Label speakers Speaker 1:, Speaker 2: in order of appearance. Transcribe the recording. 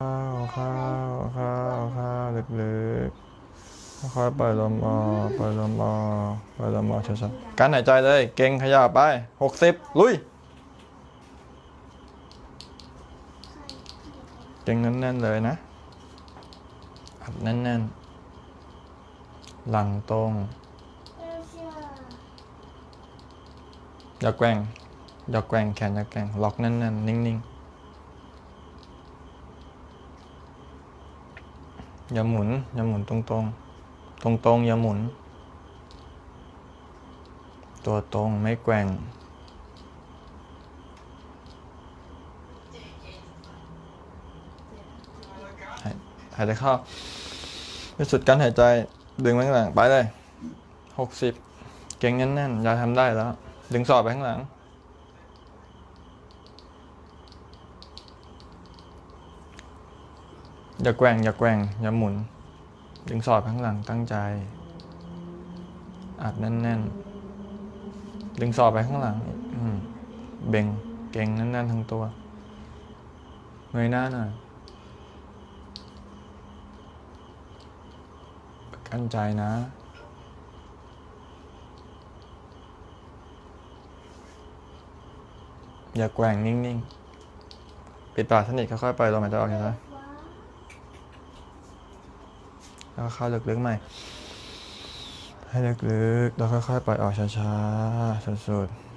Speaker 1: ข้าวข้าวข้าวข้าวลึกๆค่อยๆปล่อยลมออกปล่อยลมออกปล่อยลมออกช้าๆการหายใจเลย เก่งขยับไปหกสิบลุย เก่งแน่นๆเลยนะอัดแน่นๆ หลังตรง อย่าแกว่ง อย่าแกว่งแขนอย่าแกว่งล็อกแน่นๆ นิ่งๆ อย่าหมุน อย่าหมุนตรงๆตรงๆอย่าหมุน ตัวตรงไม่แกว่ง หายใจเข้าไปสุดการหายใจดึงไปข้างหลัง ไปเลยหกสิบเก่งแน่นๆอย่าทำได้แล้ว ดึงสอบไปข้างหลัง อย่าแกว่งอย่าแกว่งอย่าหมุน ดึงสอบข้างหลังตั้งใจ อัดแน่นๆ ดึงสอบไปข้างหลังอืเบ่งเก่งแน่นๆทั้งตัวเงยหน้าหน่อยกั้นใจนะอย่าแกว่งนิ่งๆ ปิดปากสนิทค่อยๆไปลมหายใจออกช้าๆ แล้วก็เข้าลึกๆใหม่ ให้ลึกๆ แล้วค่อยๆปล่อยออกช้าๆสุดๆ